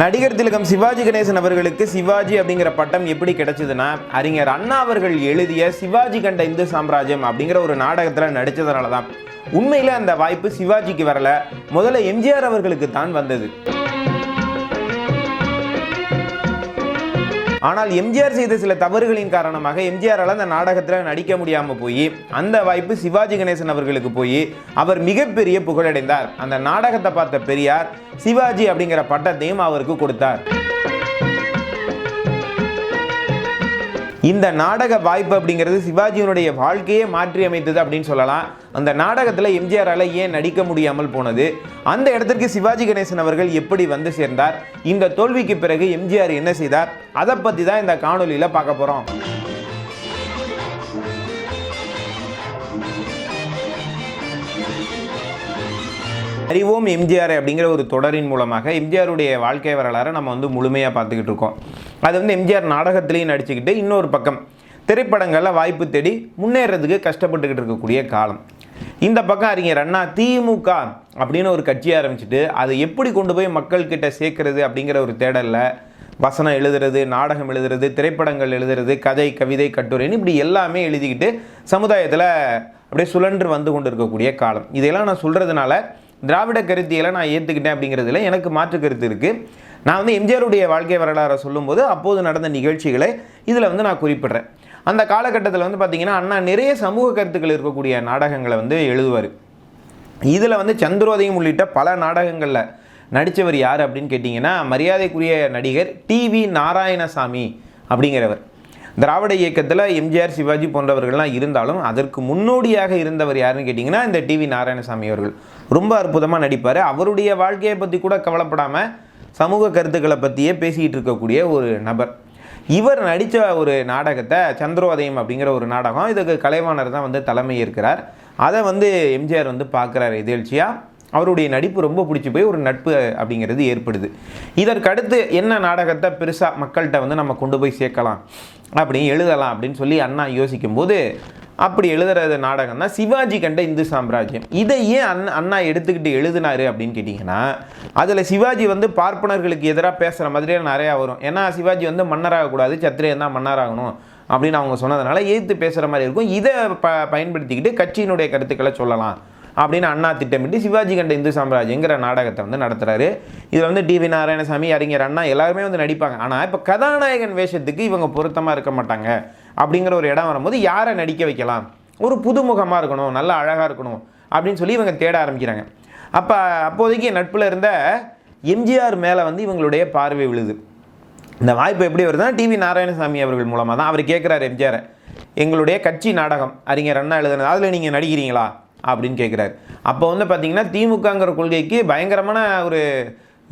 நடிகர் திலகம் சிவாஜி கணேசன் அவர்களுக்கு சிவாஜி அப்படிங்கிற பட்டம் எப்படி கிடைச்சதுன்னா அறிஞர் அண்ணா அவர்கள் எழுதிய சிவாஜி கண்ட இந்து சாம்ராஜ்யம் அப்படிங்கிற ஒரு நாடகத்தில் நடித்ததுனால தான் உண்மையில் அந்த வாய்ப்பு சிவாஜிக்கு வரல. முதல்ல எம்ஜிஆர் அவர்களுக்கு தான் வந்தது. ஆனால் எம்ஜிஆர் செய்த சில தவறுகளின் காரணமாக எம்ஜிஆரால் அந்த நாடகத்தில் நடிக்க முடியாமல் போய் அந்த வாய்ப்பு சிவாஜி கணேசன் அவர்களுக்கு போய் அவர் மிகப்பெரிய புகழடைந்தார். அந்த நாடகத்தை பார்த்த பெரியார் சிவாஜி அப்படிங்கிற பட்டத்தையும் அவருக்கு கொடுத்தார். இந்த நாடக வாய்ப்பு அப்படிங்கிறது சிவாஜியினுடைய வாழ்க்கையே மாற்றி அமைத்தது அப்படின்னு சொல்லலாம். அந்த நாடகத்தில் எம்ஜிஆரால் ஏன் நடிக்க முடியாமல் போனது? அந்த இடத்திற்கு சிவாஜி கணேசன் அவர்கள் எப்படி வந்து சேர்ந்தார்? இந்த தோல்விக்கு பிறகு எம்ஜிஆர் என்ன செய்தார்? அதை பற்றி தான் இந்த காணொலியில் பார்க்க போகிறோம் அறிவோம் எம்ஜிஆர் அப்படிங்கிற ஒரு தொடரின் மூலமாக எம்ஜிஆருடைய வாழ்க்கை வரலாறை நம்ம வந்து முழுமையாக பார்த்துக்கிட்டு இருக்கோம். அது வந்து எம்ஜிஆர் நாடகத்திலையும் நடிச்சுக்கிட்டு இன்னொரு பக்கம் திரைப்படங்களில் வாய்ப்பு தேடி முன்னேறதுக்கு கஷ்டப்பட்டுக்கிட்டு இருக்கக்கூடிய காலம். இந்த பக்கம் அறிஞர் அண்ணா திமுக அப்படின்னு ஒரு கட்சி ஆரம்பிச்சுட்டு அதை எப்படி கொண்டு போய் மக்கள்கிட்ட சேர்க்கறது அப்படிங்கிற ஒரு தேடலில் வசனம் எழுதுறது நாடகம் எழுதுறது திரைப்படங்கள் எழுதுறது கதை கவிதை கட்டுரைன்னு இப்படி எல்லாமே எழுதிக்கிட்டு சமுதாயத்தில் அப்படியே சுழன்று வந்து கொண்டு இருக்கக்கூடிய காலம். இதையெல்லாம் நான் சொல்கிறதுனால திராவிட கருத்தியெல்லாம் நான் ஏற்றுக்கிட்டேன் அப்படிங்கிறதுல எனக்கு மாற்று கருத்து இருக்குது நான் வந்து எம்ஜிஆருடைய வாழ்க்கை வரலாறை சொல்லும்போது அப்போது நடந்த நிகழ்ச்சிகளை இதில் வந்து நான் குறிப்பிடுறேன். அந்த காலகட்டத்தில் வந்து பார்த்திங்கன்னா அண்ணா நிறைய சமூக கருத்துக்கள் இருக்கக்கூடிய நாடகங்களை வந்து எழுதுவார். இதில் வந்து சந்திரோதயம் உள்ளிட்ட பல நாடகங்களில் நடித்தவர் யார் அப்படின்னு கேட்டிங்கன்னா மரியாதைக்குரிய நடிகர் டிவி நாராயணசாமி அப்படிங்கிறவர். திராவிட இயக்கத்தில் எம்ஜிஆர் சிவாஜி போன்றவர்கள்லாம் இருந்தாலும் அதற்கு முன்னோடியாக இருந்தவர் யாருன்னு கேட்டிங்கன்னா இந்த டிவி நாராயணசாமி அவர்கள். ரொம்ப அற்புதமாக நடிப்பார். அவருடைய வாழ்க்கையை பற்றி கூட கவலைப்படாமல் சமூக கருத்துக்களை பற்றியே பேசிக்கிட்டு இருக்கக்கூடிய ஒரு நபர். இவர் நடித்த ஒரு நாடகத்தை சந்திரோதயம் அப்படிங்கிற ஒரு நாடகம் இதுக்கு கலைவாணர் தான் வந்து தலைமை இருக்கிறார். அதை வந்து எம்ஜிஆர் வந்து பார்க்குறாரு எதிர்ச்சியாக அவருடைய நடிப்பு ரொம்ப பிடிச்சி போய் ஒரு நட்பு அப்படிங்கிறது ஏற்படுது. இதற்கடுத்து என்ன நாடகத்தை பெருசாக மக்கள்கிட்ட வந்து நம்ம கொண்டு போய் சேர்க்கலாம் அப்படி எழுதலாம் அப்படின்னு சொல்லி அண்ணா யோசிக்கும்போது அப்படி எழுதுறது நாடகம் தான் சிவாஜி கண்ட இந்து சாம்ராஜ்யம். இதை ஏன் அண்ணா அண்ணா எடுத்துக்கிட்டு எழுதினாரு அப்படின்னு கேட்டிங்கன்னா அதில் சிவாஜி வந்து பார்ப்பனர்களுக்கு எதிராக பேசுகிற மாதிரியே நிறையா வரும். ஏன்னா சிவாஜி வந்து மன்னராகக்கூடாது சத்திரியன் தான் மன்னராகணும் அப்படின்னு அவங்க சொன்னதுனால எதிர்த்து பேசுகிற மாதிரி இருக்கும். இதை ப பயன்படுத்திக்கிட்டு கட்சியினுடைய கருத்துக்களை சொல்லலாம். அப்படின்னு அண்ணா திட்டமிட்டு சிவாஜி கண்ட இந்து சாம்ராஜ்யங்கிற நாடகத்தை வந்து நடத்துகிறாரு இதில் வந்து டிவி நாராயணசாமி அறிஞர் அண்ணா எல்லாருமே வந்து நடிப்பாங்க. ஆனால் இப்போ கதாநாயகன் வேஷத்துக்கு இவங்க பொருத்தமாக இருக்க மாட்டாங்க அப்படிங்கிற ஒரு இடம் வரும்போது யாரை நடிக்க வைக்கலாம்? ஒரு புதுமுகமாக இருக்கணும் நல்லா அழகாக இருக்கணும் அப்படின்னு சொல்லி இவங்க தேட ஆரம்பிக்கிறாங்க. அப்போ அப்போதைக்கு நட்பில் இருந்த எம்ஜிஆர் மேலே வந்து இவங்களுடைய பார்வை விழுது. இந்த வாய்ப்பு எப்படி வருதுன்னா டிவி நாராயணசாமி அவர்கள் மூலமாக தான் அவர் கேட்குறாரு எம்ஜிஆரை எங்களுடைய கட்சி நாடகம் அறிஞர் அண்ணா எழுதுனது அதில் நீங்கள் நடிக்கிறீங்களா? அப்படின்னு கேட்குறாரு அப்போ வந்து பார்த்தீங்கன்னா திமுகங்கிற கொள்கைக்கு பயங்கரமான ஒரு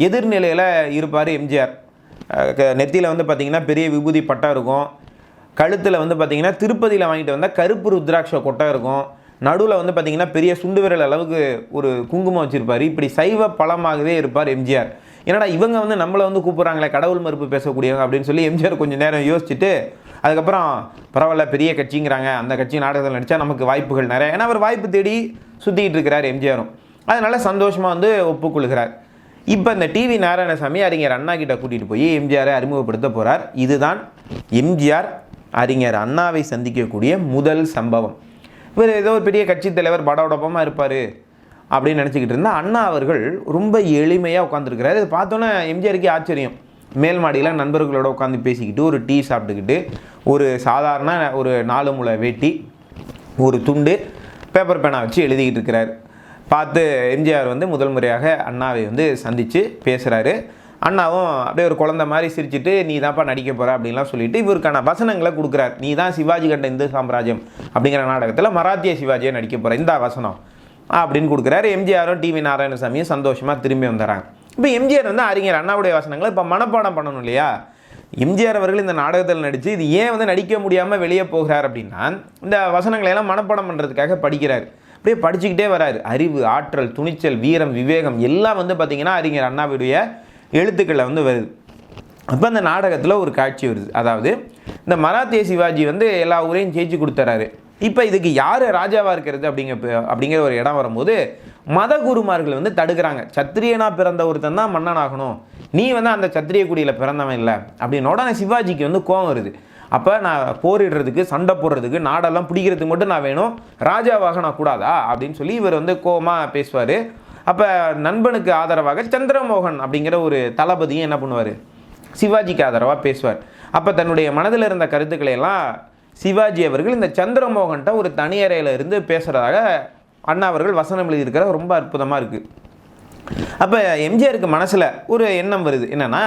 எதிர்நிலையில் இருப்பார் எம்ஜிஆர். நெத்தியில் வந்து பார்த்தீங்கன்னா பெரிய விபூதி பட்டம் இருக்கும். கழுத்தில் வந்து பார்த்திங்கன்னா திருப்பதியில் வாங்கிட்டு வந்தால் கருப்பு ருத்ராட்ச கொட்டை இருக்கும். நடுவில் வந்து பார்த்தீங்கன்னா பெரிய சுண்டு விரல் அளவுக்கு ஒரு குங்குமம் வச்சுருப்பார். இப்படி சைவ பழமாகவே இருப்பார் எம்ஜிஆர். என்னடா இவங்க வந்து நம்மளை வந்து கூப்பிட்றாங்களே கடவுள் மறுப்பு பேசக்கூடியவங்க அப்படின்னு சொல்லி எம்ஜிஆர் கொஞ்சம் நேரம் யோசிச்சுட்டு அதுக்கப்புறம் பரவாயில்ல பெரிய கட்சிங்கிறாங்க. அந்த கட்சி நாடகத்தில் நடித்தா நமக்கு வாய்ப்புகள் நிறைய. ஏன்னா அவர் வாய்ப்பு தேடி சுற்றிக்கிட்டு இருக்கிறார் எம்ஜிஆரும். அதனால் சந்தோஷமாக வந்து ஒப்புக்கொள்கிறார். இப்போ இந்த டிவி நாராயணசாமி அறிஞர் அண்ணா கிட்ட கூட்டிகிட்டு போய் எம்ஜிஆரை அறிமுகப்படுத்த போகிறார் இதுதான் எம்ஜிஆர் அறிஞர் அண்ணாவை சந்திக்கக்கூடிய முதல் சம்பவம். இவர் ஏதோ ஒரு பெரிய கட்சி தலைவர் படோடப்பமாக இருப்பார் அப்படின்னு நினச்சிக்கிட்டு இருந்தால் அண்ணா அவர்கள் ரொம்ப எளிமையாக உட்காந்துருக்கிறார் இதை பார்த்தோன்னே எம்ஜிஆருக்கே ஆச்சரியம். மேல் மாடியில் நண்பர்களோட உட்காந்து பேசிக்கிட்டு ஒரு டீ சாப்பிட்டுக்கிட்டு ஒரு சாதாரண ஒரு நாலு முளை வேட்டி ஒரு துண்டு பேப்பர் பேனா வச்சு எழுதிக்கிட்டு இருக்கிறார். பார்த்து எம்ஜிஆர் வந்து முதல் முறையாக அண்ணாவை வந்து சந்தித்து பேசுகிறாரு அண்ணாவும் அப்படியே ஒரு குழந்த மாதிரி சிரிச்சுட்டு நீ தான்ப்பா நடிக்க போகிற அப்படின்லாம் சொல்லிட்டு இவருக்கான வசனங்களை கொடுக்குறார். நீ தான் சிவாஜி கண்ட இந்து சாம்ராஜ்யம் அப்படிங்கிற நாடகத்தில் மராத்திய சிவாஜியை நடிக்க போகிற இந்த வசனம் அப்படின்னு கொடுக்குறாரு. எம்ஜிஆரும் டிவி நாராயணசாமியும் சந்தோஷமாக திரும்பி வந்துடுறாங்க. இப்போ எம்ஜிஆர் வந்து அறிஞர் அண்ணாவுடைய வசனங்களை இப்போ மனப்பாடம் பண்ணணும் இல்லையா? எம்ஜிஆர் அவர்கள் இந்த நாடகத்தில் நடித்து இது ஏன் வந்து நடிக்க முடியாமல் வெளியே போகிறார் அப்படின்னா இந்த வசனங்களை எல்லாம் மனப்பாடம் பண்ணுறதுக்காக படிக்கிறார். அப்படியே படிச்சுக்கிட்டே வராரு. அறிவு ஆற்றல் துணிச்சல் வீரம் விவேகம் எல்லாம் வந்து பார்த்திங்கன்னா அறிஞர் அண்ணாவுடைய எழுத்துக்களில் வந்து வருது. அப்போ அந்த நாடகத்தில் ஒரு காட்சி வருது. அதாவது இந்த மராத்திய சிவாஜி வந்து எல்லா ஊரையும் ஜெயிச்சு கொடுத்துறாரு. இப்போ இதுக்கு யார் ராஜாவாக இருக்கிறது அப்படிங்க அப்படிங்கிற ஒரு இடம் வரும்போது மத குருமார்கள் வந்து தடுக்கிறாங்க. சத்திரியனாக பிறந்த ஒருத்தன் தான் மன்னன் ஆகணும் நீ வந்து அந்த சத்திரிய குடியில் பிறந்தவன் இல்லை. அப்படின்னு உடனே சிவாஜிக்கு வந்து கோவம் வருது. அப்போ நான் போரிடுறதுக்கு சண்டை போடுறதுக்கு நாடெல்லாம் பிடிக்கிறதுக்கு மட்டும் நான் வேணும். ராஜாவாக நான் கூடாதா? அப்படின்னு சொல்லி இவர் வந்து கோவமாக பேசுவார். அப்போ நண்பனுக்கு ஆதரவாக சந்திரமோகன் அப்படிங்கிற ஒரு தளபதியும் என்ன பண்ணுவார்? சிவாஜிக்கு ஆதரவாக பேசுவார். அப்போ தன்னுடைய மனதில் இருந்த கருத்துக்களை எல்லாம் சிவாஜி அவர்கள் இந்த சந்திரமோகன்ட்ட ஒரு தனியறையில் இருந்து பேசுகிறதாக அண்ணா அவர்கள் வசனம் எழுதியிருக்கிற ரொம்ப அற்புதமாக இருக்குது அப்போ எம்ஜிஆருக்கு மனசில் ஒரு எண்ணம் வருது. என்னென்னா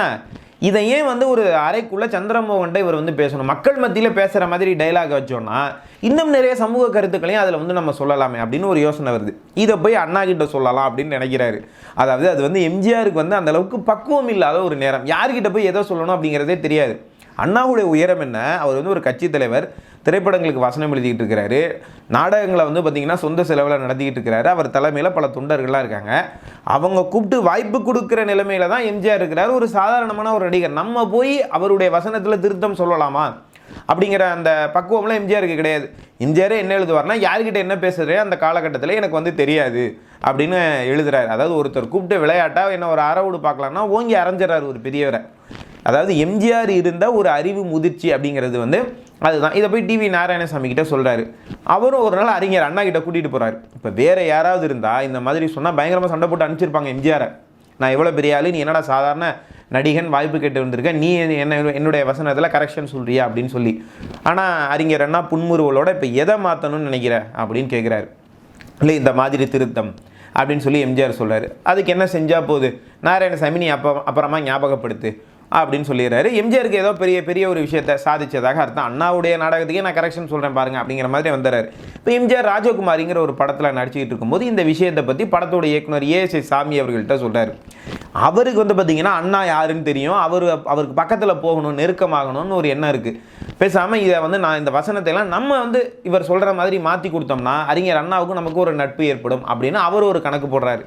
இதை ஏன் வந்து ஒரு அறைக்குள்ளே சந்திரமோகன்ட்ட இவர் வந்து பேசணும்? மக்கள் மத்தியில் பேசுகிற மாதிரி டைலாக் வச்சோன்னா இன்னும் நிறைய சமூக கருத்துக்களையும் அதில் வந்து நம்ம சொல்லலாமே அப்படின்னு ஒரு யோசனை வருது. இதை போய் அண்ணா கிட்ட சொல்லலாம் அப்படின்னு நினைக்கிறாரு. அதாவது அது வந்து எம்ஜிஆருக்கு வந்து அந்த அளவுக்கு பக்குவம் இல்லாத ஒரு நேரம். யார்கிட்ட போய் எதை சொல்லணும் அப்படிங்கிறதே தெரியாது. அண்ணாவுடைய உயரம் என்ன? அவர் வந்து ஒரு கட்சி தலைவர். திரைப்படங்களுக்கு வசனம் எழுதிக்கிட்டு இருக்கிறாரு. நாடகங்களை வந்து பார்த்திங்கன்னா சொந்த செலவில் நடத்திக்கிட்டு இருக்கிறாரு. அவர் தலைமையில் பல தொண்டர்கள்லாம் இருக்காங்க. அவங்க கூப்பிட்டு வாய்ப்பு கொடுக்குற நிலைமையில தான் எம்ஜிஆர் இருக்கிறார். ஒரு சாதாரணமான ஒரு நடிகர். நம்ம போய் அவருடைய வசனத்தில் திருத்தம் சொல்லலாமா? அப்படிங்கிற அந்த பக்குவம்லாம் எம்ஜிஆருக்கு கிடையாது. எம்ஜிஆரே என்ன எழுதுவார்னா யார்கிட்ட என்ன பேசுகிறே அந்த காலகட்டத்தில் எனக்கு வந்து தெரியாது அப்படின்னு எழுதுறாரு. அதாவது ஒருத்தர் கூப்பிட்டு விளையாட்டாக என்ன ஒரு அறவுடு பார்க்கலாம்னா ஓங்கி அரைஞ்சிடறாரு ஒரு பெரியவரை. அதாவது எம்ஜிஆர் இருந்த ஒரு அறிவு முதிர்ச்சி அப்படிங்கிறது வந்து அதுதான். இதை போய் டிவி நாராயணசாமி கிட்ட சொல்கிறாரு அவரும் ஒரு நாள் அறிஞர் அண்ணா கிட்ட கூட்டிகிட்டு போகிறாரு இப்போ வேறு யாராவது இருந்தால் இந்த மாதிரி சொன்னால் பயங்கரமாக சண்டை போட்டு அனுப்பிச்சிருப்பாங்க எம்ஜிஆரை. நான் எவ்வளோ பெரிய ஆளு நீ என்னடா சாதாரண நடிகன் வாய்ப்பு கேட்டு வந்திருக்க? நீ என்ன என்னுடைய வசனத்தில் கரெக்ஷன் சொல்கிறியா அப்படின்னு சொல்லி. ஆனால் அறிஞர் அண்ணா புன்முறுவலோட இப்போ எதை மாற்றணும்னு நினைக்கிற அப்படின்னு கேட்குறாரு இல்லை இந்த மாதிரி திருத்தம் அப்படின்னு சொல்லி எம்ஜிஆர் சொல்கிறார் அதுக்கு என்ன செஞ்சால் போகுது நாராயணசாமி நீ அப்போ அப்புறமா ஞாபகப்படுத்து. அப்படின்னு சொல்லிடுறாரு. எம்ஜிஆருக்கு ஏதோ பெரிய பெரிய ஒரு விஷயத்தை சாதிச்சதாக அர்த்தம். அண்ணாவுடைய நாடகத்துக்கே நான் கரெக்ஷன் சொல்கிறேன் பாருங்க அப்படிங்கிற மாதிரி வந்துடுறாரு இப்போ எம்ஜிஆர் ராஜகுமாரிங்கிற ஒரு படத்தில் நடிச்சுக்கிட்டு இருக்கும்போது இந்த விஷயத்தை பற்றி படத்தோட இயக்குனர் ஏஎஸ்ஐ சாமி அவர்கள்ட்ட சொல்கிறார் அவருக்கு வந்து பார்த்தீங்கன்னா அண்ணா யாருன்னு தெரியும். அவர் அவருக்கு பக்கத்தில் போகணும் நெருக்கமாகணும்னு ஒரு எண்ணம் இருக்குது பேசாமல் இதை வந்து நான் இந்த வசனத்தை எல்லாம் நம்ம வந்து இவர் சொல்கிற மாதிரி மாற்றி கொடுத்தோம்னா அறிஞர் அண்ணாவுக்கும் நமக்கு ஒரு நட்பு ஏற்படும் அப்படின்னு அவர் ஒரு கணக்கு போடுறாரு.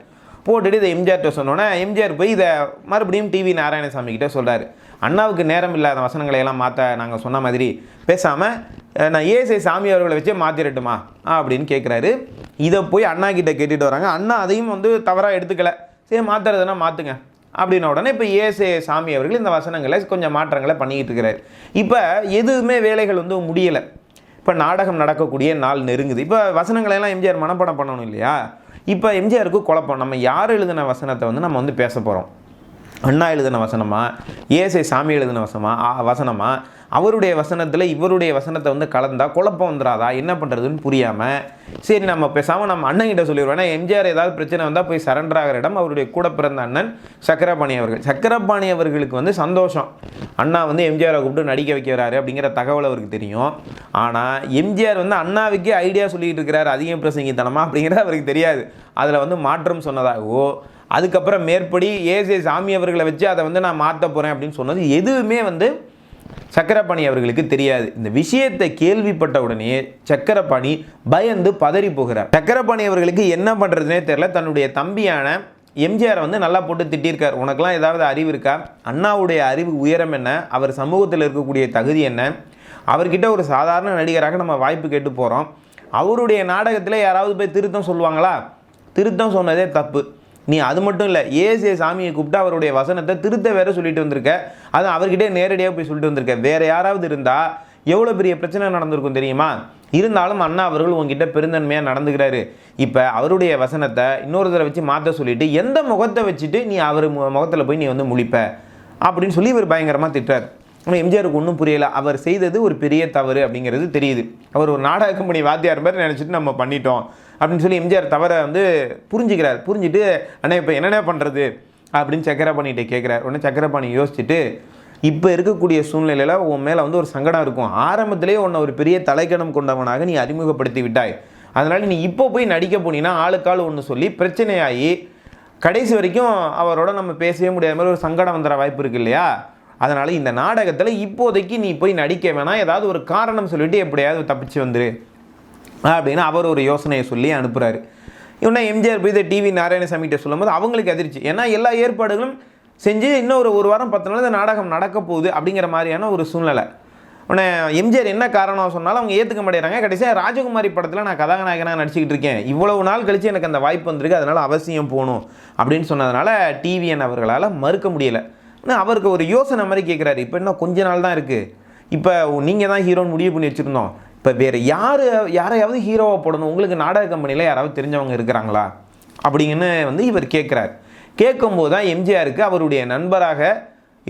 போட்டுட்டு இதை எம்ஜிஆர்கிட்ட சொன்னோன்னே எம்ஜிஆர் போய் இதை மறுபடியும் டிவி நாராயணசாமி கிட்டே சொல்றாரு. அண்ணாவுக்கு நேரம் இல்லாத வசனங்களை எல்லாம் மாற்ற நாங்கள் சொன்ன மாதிரி பேசாமல் நான் ஏஎஸ்ஐ சாமி அவர்களை வச்சே மாற்றிடட்டுமா அப்படின்னு கேட்குறாரு இதை போய் அண்ணா கிட்ட கேட்டுட்டு வராங்க. அண்ணா அதையும் வந்து தவறாக எடுத்துக்கல. சரி மாற்றுறதுனா மாற்றுங்க அப்படின்ன உடனே இப்போ ஏஎஸ்ஐ சாமி அவர்கள் இந்த வசனங்களை கொஞ்சம் மாற்றங்களை பண்ணிக்கிட்டு இருக்கிறார். இப்போ எதுவுமே வேலைகள் வந்து முடியலை. இப்போ நாடகம் நடக்கக்கூடிய நாள் நெருங்குது. இப்போ வசனங்களை எல்லாம் எம்ஜிஆர் மனப்பாடம் பண்ணணும் இல்லையா? இப்போ எம்ஜிஆருக்கு குழப்பம். நம்ம யார் எழுதின வசனத்தை வந்து நம்ம வந்து பேச போகிறோம் அண்ணா எழுதின வசனமா? ஏசை சாமி எழுதின வசமா? ஆ, வசனமா? அவருடைய வசனத்தில் இவருடைய வசனத்தை வந்து கலந்தா குழப்பம் வந்துடாதா என்ன பண்ணுறதுன்னு புரியாமல் சரி நம்ம பேசாமல் நம்ம அண்ணன் கிட்ட சொல்லிடுவோம் ஏன்னா எம்ஜிஆர் ஏதாவது பிரச்சனை வந்தால் போய் சரண்டர் ஆகிற இடம் அவருடைய கூட பிறந்த அண்ணன் சக்கரபாணி அவர்கள். சக்கரபாணி அவர்களுக்கு வந்து சந்தோஷம். அண்ணா வந்து எம்ஜிஆரை கூப்பிட்டு நடிக்க வைக்கிறாரு அப்படிங்கிற தகவல் அவருக்கு தெரியும். ஆனால் எம்ஜிஆர் வந்து அண்ணாவுக்கே ஐடியா சொல்லிகிட்டு இருக்கிறாரு. அதிகம் பிரசங்கித்தனமா அப்படிங்கிறது அவருக்கு தெரியாது. அதில் வந்து மாற்றம் சொன்னதாகவோ அதுக்கப்புறம் மேற்படி ஏசே சாமி அவர்களை வச்சு அதை வந்து நான் மாற்ற போகிறேன் அப்படின்னு சொன்னது எதுவுமே வந்து சக்கரபாணி அவர்களுக்கு தெரியாது. இந்த விஷயத்தை கேள்விப்பட்ட உடனே சக்கரபாணி பயந்து பதறி போகிறார். சக்கரபாணி அவர்களுக்கு என்ன பண்ணுறதுனே தெரில தன்னுடைய தம்பியான எம்ஜிஆரை வந்து நல்லா போட்டு திட்டியிருக்கார் உனக்கெலாம் ஏதாவது அறிவு இருக்கா? அண்ணாவுடைய அறிவு உயரம் என்ன? அவர் சமூகத்தில் இருக்கக்கூடிய தகுதி என்ன? அவர்கிட்ட ஒரு சாதாரண நடிகராக நம்ம வாய்ப்பு கேட்டு போகிறோம் அவருடைய நாடகத்தில் யாராவது போய் திருத்தம் சொல்லுவாங்களா? திருத்தம் சொன்னதே தப்பு. நீ அது மட்டும் இல்லை ஏசே சாமியை கூப்பிட்டு அவருடைய வசனத்தை திருத்த வேற சொல்லிட்டு வந்திருக்க. அது அவர்கிட்டே நேரடியாக போய் சொல்லிட்டு வந்திருக்க. வேற யாராவது இருந்தால் எவ்வளோ பெரிய பிரச்சனை நடந்திருக்கும் தெரியுமா? இருந்தாலும் அண்ணா அவர்கள் உங்ககிட்ட பெருந்தன்மையாக நடந்துக்கிறாரு. இப்போ அவருடைய வசனத்தை இன்னொரு தடவை வச்சு மாற்ற சொல்லிட்டு எந்த முகத்தை வச்சுட்டு நீ அவர் முகத்தில் போய் நீ வந்து முழிப்ப? அப்படின்னு சொல்லி இவர் பயங்கரமாக திட்டார் ஆனால் எம்ஜிஆருக்கு ஒன்றும் புரியலை. அவர் செய்தது ஒரு பெரிய தவறு அப்படிங்கிறது தெரியுது. அவர் ஒரு நாடக கம்பெனி வாத்தியார் மாதிரி நினச்சிட்டு நம்ம பண்ணிட்டோம். அப்படின்னு சொல்லி எம்ஜிஆர் தவறை வந்து புரிஞ்சுக்கிறார். புரிஞ்சுட்டு அண்ணா இப்போ என்னென்ன பண்ணுறது அப்படின்னு சக்கரபாணிகிட்ட கேட்குறார் உடனே சக்கரபாணி யோசிச்சுட்டு இப்போ இருக்கக்கூடிய சூழ்நிலையில் உன் மேலே வந்து ஒரு சங்கடம் இருக்கும். ஆரம்பத்திலேயே உன்னை ஒரு பெரிய தலைக்கணம் கொண்டவனாக நீ அறிமுகப்படுத்தி விட்டாய். அதனால் நீ இப்போ போய் நடிக்க போனீங்கன்னா ஆளுக்காள் ஒன்று சொல்லி பிரச்சனையாகி கடைசி வரைக்கும் அவரோட நம்ம பேசவே முடியாத மாதிரி ஒரு சங்கடம் வந்துற வாய்ப்பு இருக்கு இல்லையா? அதனால் இந்த நாடகத்தில் இப்போதைக்கு நீ போய் நடிக்க வேணாம். ஏதாவது ஒரு காரணம் சொல்லிட்டு எப்படியாவது தப்பிச்சு வந்துரு. அப்படின்னு அவர் ஒரு யோசனையை சொல்லி அனுப்புகிறாரு இவனா எம்ஜிஆர் போய் இதை டிவி நாராயணசாமி கிட்ட சொல்லும்போது அவங்களுக்கு அதிர்ச்சி. ஏன்னா எல்லா ஏற்பாடுகளும் செஞ்சு இன்னும் ஒரு ஒரு வாரம் பத்து நாள் இந்த நாடகம் நடக்க போகுது அப்படிங்கிற மாதிரியான ஒரு சூழ்நிலை. உடனே எம்ஜிஆர் என்ன காரணம் சொன்னாலும் அவங்க ஏற்றுக்க மாட்டேறாங்க. கடைசியாக ராஜகுமாரி படத்தில் நான் கதாநாயகனாக நடிச்சிக்கிட்டு இருக்கேன். இவ்வளவு நாள் கழிச்சு எனக்கு அந்த வாய்ப்பு வந்திருக்கு அதனால் அவசியம் போகணும் அப்படின்னு சொன்னதுனால டிவிஎன் அவர்களால் மறுக்க முடியலை. ஆனால் அவருக்கு ஒரு யோசனை மாதிரி கேட்குறாரு இப்போ இன்னும் கொஞ்ச நாள் தான் இருக்குது இப்போ நீங்கள் தான் ஹீரோன்னு முடிவு பண்ணி வச்சுருந்தோம். இப்போ வேறு யார் யாரையாவது ஹீரோவை போடணும். உங்களுக்கு நாடக கம்பெனியில் யாராவது தெரிஞ்சவங்க இருக்கிறாங்களா? அப்படிங்கன்னு வந்து இவர் கேட்குறார் கேட்கும்போது தான் எம்ஜிஆருக்கு அவருடைய நண்பராக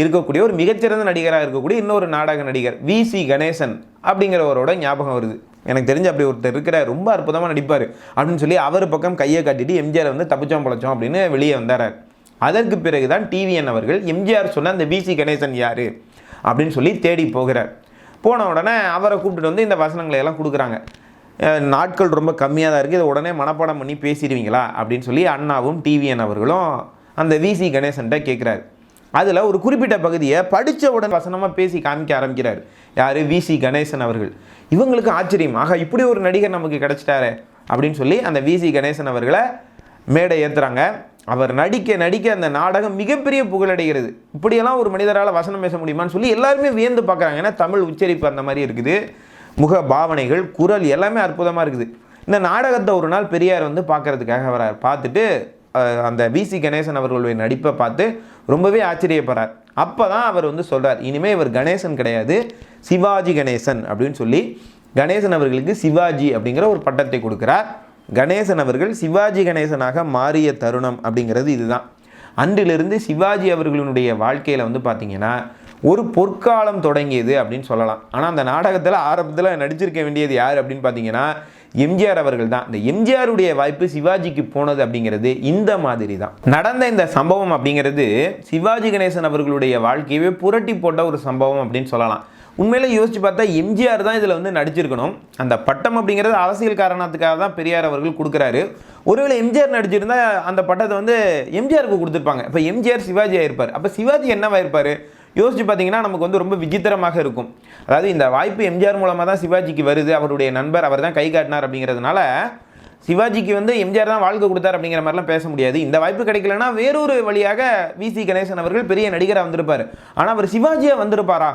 இருக்கக்கூடிய ஒரு மிகச்சிறந்த நடிகராக இருக்கக்கூடிய இன்னொரு நாடக நடிகர் வி சி கணேசன் அப்படிங்கிறவரோட ஞாபகம் வருது. எனக்கு தெரிஞ்ச அப்படி ஒருத்தர் இருக்கிறார். ரொம்ப அற்புதமாக நடிப்பார் அப்படின்னு சொல்லி அவர் பக்கம் கையை காட்டிட்டு எம்ஜிஆர் வந்து தப்பிச்சோம் பழச்சோம் அப்படின்னு வெளியே வந்தார் அதற்கு பிறகு தான் டிவிஎன் அவர்கள் எம்ஜிஆர் சொன்ன அந்த வி சி கணேசன் யார் அப்படின்னு சொல்லி தேடி போகிறார். போன உடனே அவரை கூப்பிட்டுட்டு வந்து இந்த வசனங்களை எல்லாம் கொடுக்குறாங்க. நாட்கள் ரொம்ப கம்மியாக தான் இருக்குது இதை உடனே மனப்பாடம் பண்ணி பேசிடுவீங்களா? அப்படின்னு சொல்லி அண்ணாவும் டிவிஎன் அவர்களும் அந்த விசி கணேசன்ட்ட கேட்குறாரு அதில் ஒரு குறிப்பிட்ட பகுதியை படித்த உடனே வசனமாக பேசி காமிக்க ஆரம்பிக்கிறார். யார்? விசி கணேசன் அவர்கள். இவங்களுக்கு ஆச்சரியம். ஆக இப்படி ஒரு நடிகர் நமக்கு கிடச்சிட்டாரு அப்படின்னு சொல்லி அந்த விசி கணேசன் அவர்களை மேடை ஏற்றுறாங்க அவர் நடிக்க நடிக்க அந்த நாடகம் மிகப்பெரிய புகழடைகிறது. இப்படியெல்லாம் ஒரு மனிதரால் வசனம் பேச முடியுமான்னு சொல்லி எல்லாருமே வியந்து பார்க்குறாங்க. ஏன்னா தமிழ் உச்சரிப்பு அந்த மாதிரி இருக்குது. முக பாவனைகள் குரல் எல்லாமே அற்புதமாக இருக்குது. இந்த நாடகத்தை ஒரு நாள் பெரியார் வந்து பார்க்கறதுக்காக வரார். பார்த்துட்டு அந்த விசி கணேசன் அவர்களுடைய நடிப்பை பார்த்து ரொம்பவே ஆச்சரியப்படுறார். அப்போ தான் அவர் வந்து சொல்கிறார் இனிமேல் இவர் கணேசன் கிடையாது சிவாஜி கணேசன். அப்படின்னு சொல்லி கணேசன் அவர்களுக்கு சிவாஜி அப்படிங்கிற ஒரு பட்டத்தை கொடுக்குறார். கணேசன் அவர்கள் சிவாஜி கணேசனாக மாறிய தருணம் அப்படிங்கிறது இதுதான். அன்றிலிருந்து சிவாஜி அவர்களுடைய வாழ்க்கையில் வந்து பார்த்திங்கன்னா ஒரு பொற்காலம் தொடங்கியது அப்படின்னு சொல்லலாம். ஆனால் அந்த நாடகத்தில் ஆரம்பத்தில் நடிச்சிருக்க வேண்டியது யார் அப்படின்னு பார்த்தீங்கன்னா எம்ஜிஆர் அவர்கள் தான். இந்த எம்ஜிஆருடைய வாய்ப்பு சிவாஜிக்கு போனது அப்படிங்கிறது இந்த மாதிரி தான். நடந்த இந்த சம்பவம் அப்படிங்கிறது சிவாஜி கணேசன் அவர்களுடைய வாழ்க்கையவே புரட்டி போட்ட ஒரு சம்பவம் அப்படின்னு சொல்லலாம். உண்மையில யோசிச்சு பார்த்தா எம்ஜிஆர் தான் இதில் வந்து நடிச்சிருக்கணும். அந்த பட்டம் அப்படிங்கிறது அரசியல் காரணத்துக்காக தான் பெரியார் அவர்கள் கொடுக்குறாரு. ஒருவேளை எம்ஜிஆர் நடிச்சிருந்தா அந்த பட்டத்தை வந்து எம்ஜிஆருக்கு கொடுத்துருப்பாங்க. இப்போ எம்ஜிஆர் சிவாஜி ஆயிருப்பார் அப்போ சிவாஜி என்னவாயிருப்பார் யோசிச்சு பார்த்தீங்கன்னா நமக்கு வந்து ரொம்ப விசித்திரமாக இருக்கும். அதாவது இந்த வாய்ப்பு எம்ஜிஆர் மூலமாக தான் சிவாஜிக்கு வருது. அவருடைய நண்பர் அவர் தான் கை காட்டினார் அப்படிங்கிறதுனால சிவாஜிக்கு வந்து எம்ஜிஆர் தான் வாழ்க்கை கொடுத்தார் அப்படிங்கிற மாதிரிலாம் பேச முடியாது. இந்த வாய்ப்பு கிடைக்கலன்னா வேறொரு வழியாக விசி கணேசன் அவர்கள் பெரிய நடிகராக வந்திருப்பார். ஆனால் அவர் சிவாஜியாக வந்திருப்பாரா?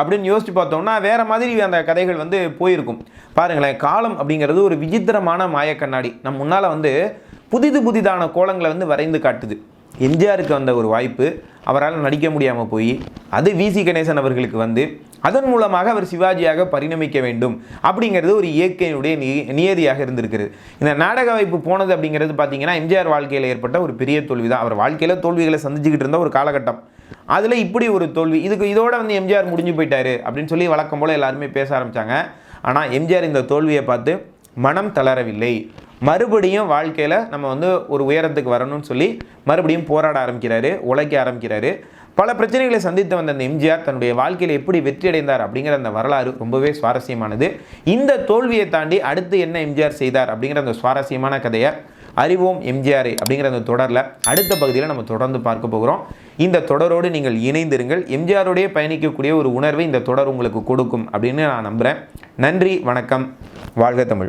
அப்படின்னு யோசிச்சு பார்த்தோம்னா வேறு மாதிரி அந்த கதைகள் வந்து போயிருக்கும். பாருங்களேன் காலம் அப்படிங்கிறது ஒரு விசித்திரமான மாயக்கண்ணாடி நம் முன்னால் வந்து புதிது புதிதான கோலங்களை வந்து வரைந்து காட்டுது. எம்ஜிஆருக்கு வந்த ஒரு வாய்ப்பு அவரால் நடிக்க முடியாமல் போய் அது விசி கணேசன் அவர்களுக்கு வந்து அதன் மூலமாக அவர் சிவாஜியாக பரிணமிக்க வேண்டும் அப்படிங்கிறது ஒரு இயற்கையினுடைய நி நியதியாக இருந்திருக்கிறது. இந்த நாடக வாய்ப்பு போனது அப்படிங்கிறது பார்த்தீங்கன்னா எம்ஜிஆர் வாழ்க்கையில் ஏற்பட்ட ஒரு பெரிய தோல்வி தான் அவர் வாழ்க்கையில் தோல்விகளை சந்திச்சுக்கிட்டு இருந்த ஒரு காலகட்டம். அதில் இப்படி ஒரு தோல்வி. இதுக்கு இதோட வந்து எம்ஜிஆர் முடிஞ்சு போயிட்டாரு அப்படின்னு சொல்லி வழக்கம் போல் எல்லாருமே பேச ஆரம்பித்தாங்க ஆனால் எம்ஜிஆர் இந்த தோல்வியை பார்த்து மனம் தளரவில்லை. மறுபடியும் வாழ்க்கையில் நம்ம வந்து ஒரு உயரத்துக்கு வரணும்னு சொல்லி மறுபடியும் போராட ஆரம்பிக்கிறாரு உழைக்க ஆரம்பிக்கிறாரு. பல பிரச்சனைகளை சந்தித்து வந்த அந்த எம்ஜிஆர் தன்னுடைய வாழ்க்கையில் எப்படி வெற்றி அடைந்தார் அப்படிங்கிற அந்த வரலாறு ரொம்பவே சுவாரஸ்யமானது. இந்த தோல்வியை தாண்டி அடுத்து என்ன எம்ஜிஆர் செய்தார் அப்படிங்கிற அந்த சுவாரஸ்யமான கதையை அறிவோம் எம்ஜிஆர் அப்படிங்கிற அந்த தொடரில் அடுத்த பகுதியில் நம்ம தொடர்ந்து பார்க்க போகிறோம். இந்த தொடரோடு நீங்கள் இணைந்திருங்கள். எம்ஜிஆரோடய பயணிக்கக்கூடிய ஒரு உணர்வை இந்த தொடர் உங்களுக்கு கொடுக்கும் அப்படின்னு நான் நம்புகிறேன் நன்றி வணக்கம். வாழ்க தமிழ்.